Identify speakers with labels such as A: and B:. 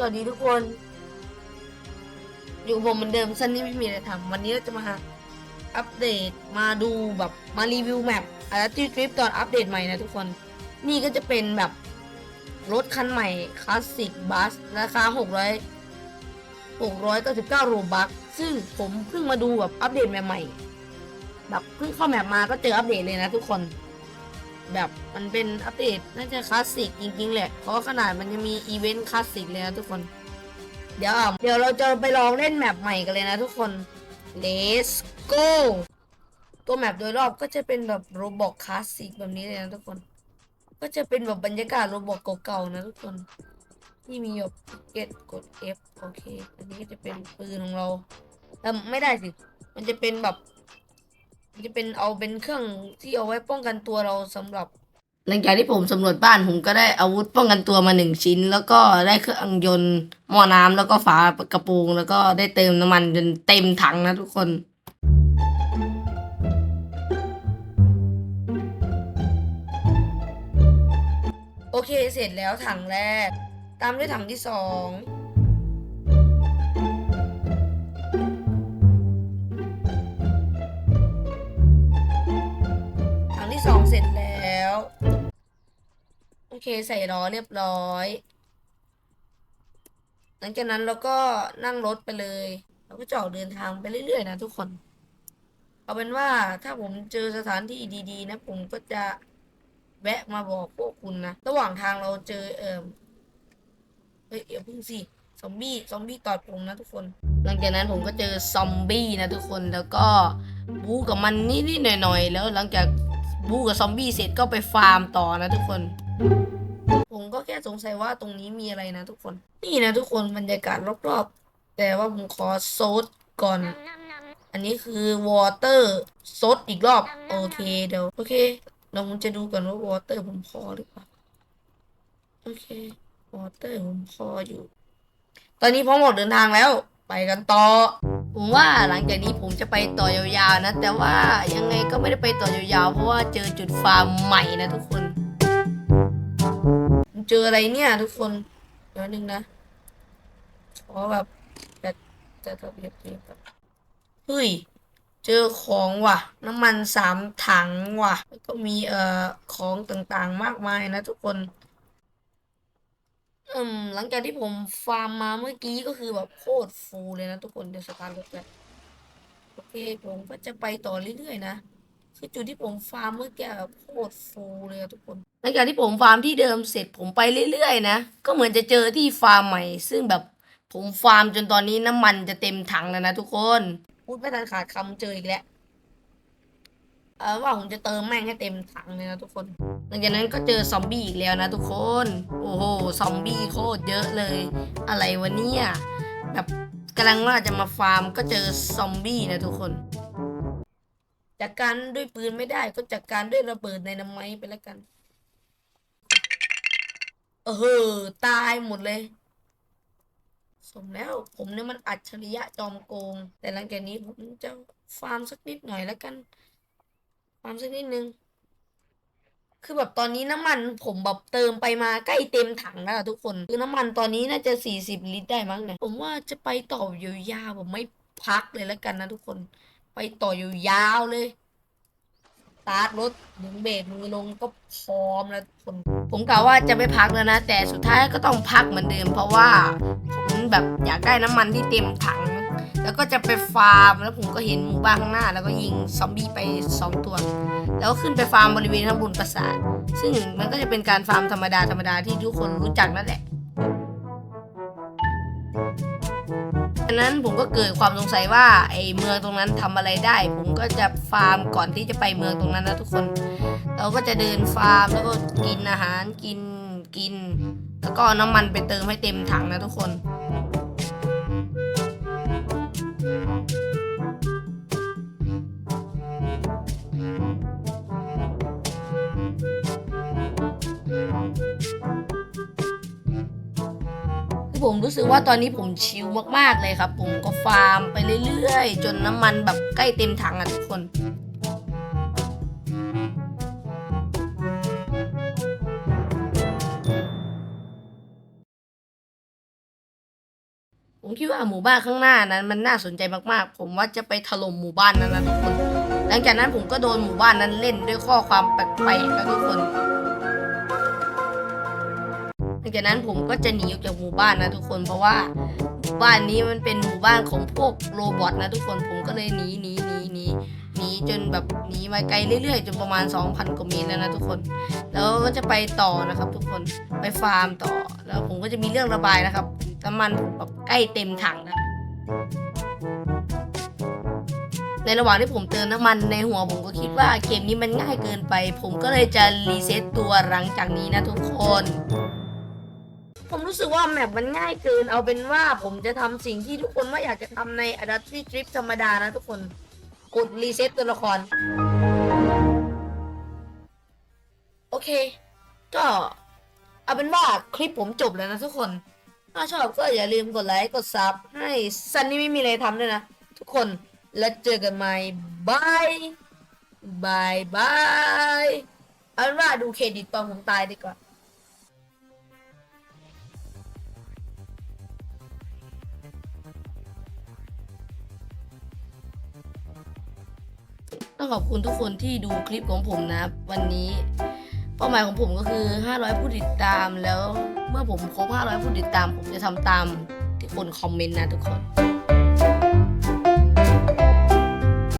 A: สวัสดีทุกคน อยู่กับผมเหมือนเดิมซันนี่ไม่มีอะไรทำวันนี้เราจะมาอัปเดตมาดูแบบมารีวิวแมปอาร์ติทริปตอนอัปเดตใหม่นะทุกคน นี่ก็จะเป็นแบบรถคันใหม่คลาสสิกบัสราคา 600 699โรบัคซึ่งผมเพิ่งมาดูแบบอัปเดตใหม่ๆแบบเพิ่งเข้าแมปมาก็เจออัปเดตเลยนะทุกคน แบบมันเป็นอัปเดตน่าจะคลาสสิกจริงๆแหละ เพราะขนาดมันจะมีอีเวนต์คลาสสิกเลยนะทุกคน เดี๋ยวอะเดี๋ยวเราจะไปลองเล่นแมปใหม่กันเลยนะทุกคน let's go ตัวแมปโดยรอบก็จะเป็นแบบโรบอกคลาสสิกแบบนี้เลยนะทุกคน ก็จะเป็นแบบบรรยากาศโรบอกเก่าๆนะทุกคนที่มีแบบเกตกด F โอเค อันนี้ก็จะเป็นปืนของเราแต่ไม่ได้สิ มันจะเป็นแบบ จะเป็นเอาเป็นเครื่องที่เอาไว้ป้องกันตัวเราสำหรับ หลังจากที่ผมสำรวจบ้านผมก็ได้อาวุธป้องกันตัวมาหนึ่งชิ้น แล้วก็ได้เครื่องยนต์หม้อน้ำแล้วก็ฝากระโปรงแล้วก็ได้เติมน้ำมันจนเต็มถังนะทุกคน โอเคเสร็จแล้วถังแรก ตามด้วยถังที่สอง เคใส่ล้อเรียบร้อย หลังจากนั้นเราก็นั่งรถไปเลยเราก็จะออกเดินทางไปเรื่อยๆนะทุกคน เอาเป็นว่าถ้าผมเจอสถานที่ดีๆ นะ ผมก็จะแวะมาบอกพวกคุณนะ ระหว่างทางเราเจอเอ่มเฮ้ยเดี๋ยวพึ่งสิซอมบี้ซอมบี้ตอดผมนะทุกคน หลังจากนั้นผมก็เจอซอมบี้นะทุกคนแล้วก็บู๊กับมันนิดๆหน่อยๆแล้วหลังจากบู๊กับซอมบี้เสร็จก็ไปฟาร์มต่อนะทุกคน ผมก็แค่สงสัยว่าตรงนี้มีอะไรนะทุกคน นี่นะทุกคนบรรยากาศรอบๆ แต่ว่าผมขอโซดก่อน อันนี้คือวอเตอร์ซดอีกรอบ โอเคเดี๋ยว โอเคเดี๋ยวผมจะดูก่อนว่าวอเตอร์ผมพอหรือเปล่า โอเควอเตอร์ผมพออยู่ ตอนนี้พร้อมออกเดินทางแล้ว ไปกันต่อผมว่าหลังจากนี้ผมจะไปต่อยาวๆนะ แต่ว่ายังไงก็ไม่ได้ไปต่อยาวๆ เพราะว่าเจอจุดฟาร์มใหม่นะทุกคน เจออะไรเนี่ย ทุกคนเดี๋ยวนึงนะขอแบบจะจะระเบียบเรียบแบบเฮ้ย เจอของว่ะ น้ำมันสามถังว่ะ แล้วก็มีเอ่อของต่างๆมากมายนะทุกคนอืมหลังจากที่ผมฟาร์มมาเมื่อกี้ก็คือแบบโคตรฟูลเลยนะทุกคนเดี๋ยวสตาร์ทรถไปโอเคผมก็จะไปต่อเรื่อยๆนะ คือจุดที่ผมฟาร์มเมื่อกี้โคตรฟูลเลยทุกคนหลังจากที่ผมฟาร์มที่เดิมเสร็จผมไปเรื่อยๆนะก็เหมือนจะเจอที่ฟาร์มใหม่ ซึ่งแบบผมฟาร์มจนตอนนี้น้ำมันจะเต็มถังแล้วนะทุกคน พูดไม่ทันขาดคำเจออีกแล้วเออว่าผมจะเติมแม่งให้เต็มถังเลยนะทุกคน หลังจากนั้นก็เจอซอมบี้อีกแล้วนะทุกคน โอ้โห ซอมบี้โคตรเยอะเลย อะไรวะเนี่ย แบบกำลังว่าจะมาฟาร์มก็เจอซอมบี้นะทุกคน จัดการด้วยปืนไม่ได้ก็จัดการด้วยระเบิดในน้ำไม้ไปแล้วกัน เออตายหมดเลย สมแล้วผมเนี่ยมันอัจฉริยะจอมโกง แต่หลังจากนี้ผมจะฟาร์มสักนิดหน่อยแล้วกัน ฟาร์มสักนิดนึง คือแบบตอนนี้น้ำมันผมแบบเติมไปมาใกล้เต็มถังแล้วอะทุกคน คือน้ำมันตอนนี้น่าจะสี่สิบลิตรได้มั้งเนี่ย ผมว่าจะไปต่อยาวๆผมไม่พักเลยแล้วกันนะทุกคน ไปต่ออยู่ยาวเลยสตาร์ทรถดึงเบรกมือลงก็พร้อมแล้วทุกคนผมกะว่าจะไม่พักแล้วนะ แต่สุดท้ายก็ต้องพักเหมือนเดิม เพราะว่าผมแบบอยากได้น้ำมันที่เต็มถัง แล้วก็จะไปฟาร์มแล้วผมก็เห็นหมู่บ้านข้างหน้า แล้วก็ยิงซอมบี้ไปสองตัว แล้วก็ขึ้นไปฟาร์มบริเวณข้างบนปราสาทซึ่งมันก็จะเป็นการฟาร์มธรรมดาธรรมดาที่ทุกคนรู้จักนั่นแหละ นั้นผมก็เกิดความสงสัยว่าไอ้เมืองตรงนั้นทำอะไรได้ ผมก็จะฟาร์มก่อนที่จะไปเมืองตรงนั้นนะทุกคน เราก็จะเดินฟาร์มแล้วก็กินอาหารกินกิน แล้วก็น้ำมันไปเติมให้เต็มถังนะทุกคน คือผมรู้สึกว่าตอนนี้ผมชิลมากๆเลยครับ ผมก็ฟาร์มไปเรื่อยๆ จนน้ำมันแบบใกล้เต็มถังอะทุกคนผมคิดว่าหมู่บ้านข้างหน้านั้นมันน่าสนใจมากๆ ผมว่าจะไปถล่มหมู่บ้านนั้นนะทุกคน หลังจากนั้นผมก็โดนหมู่บ้านนั้นเล่นด้วยข้อความแปลกๆนะทุกคน ลังจากนั้นผมก็จะหนีออกจากหมู่บ้านนะทุกคนเพราะว่าหมู่บ้านนี้มันเป็นหมู่บ้านของพวกโรบอทนะทุกคนผมก็เลยหนีหนีหนีหนีหนีจนแบบหนีมาไกลเรื่อยๆจนประมาณ 2,000กว่าเมตรแล้วนะทุกคน แล้วก็จะไปต่อนะครับ ทุกคนไปฟาร์มต่อ แล้วผมก็จะมีเรื่องระบายนะครับน้ำมันผมแบบใกล้เต็มถังแล้วในระหว่างที่ผมเติมน้ำมันในหัวผมก็คิดว่าเกมนี้มันง่ายเกินไป ผมก็เลยจะรีเซ็ตตัวหลังจากนี้นะทุกคน ผมรู้สึกว่าแมปมันง่ายเกิน เอาเป็นว่าผมจะทำสิ่งที่ทุกคนว่าอยากจะทำใน a d a p t i v e Trip ธรรมดานะทุกคน กดรีเซ็ตตัวละคร โอเค ก็เอาเป็นว่าคลิปผมจบแล้วนะทุกคน ถ้าชอบก็อย่าลืมกดไลค์กดซับให้ซันนี่ไม่มีอะไรทำด้วยนะ ทุกคนแล้วเจอกันใหม่บายบายบายเอาเป็นว่าดูเครดิตตอนผมตายดีกว่า ต้องขอบคุณทุกคนที่ดูคลิปของผมนะวันนี้เป้าหมายของผมก็คือ 500 ผู้ติดตามแล้วเมื่อผมครบ 500 ผู้ติดตาม ผมจะทำตามที่คนคอมเมนต์นะทุกคน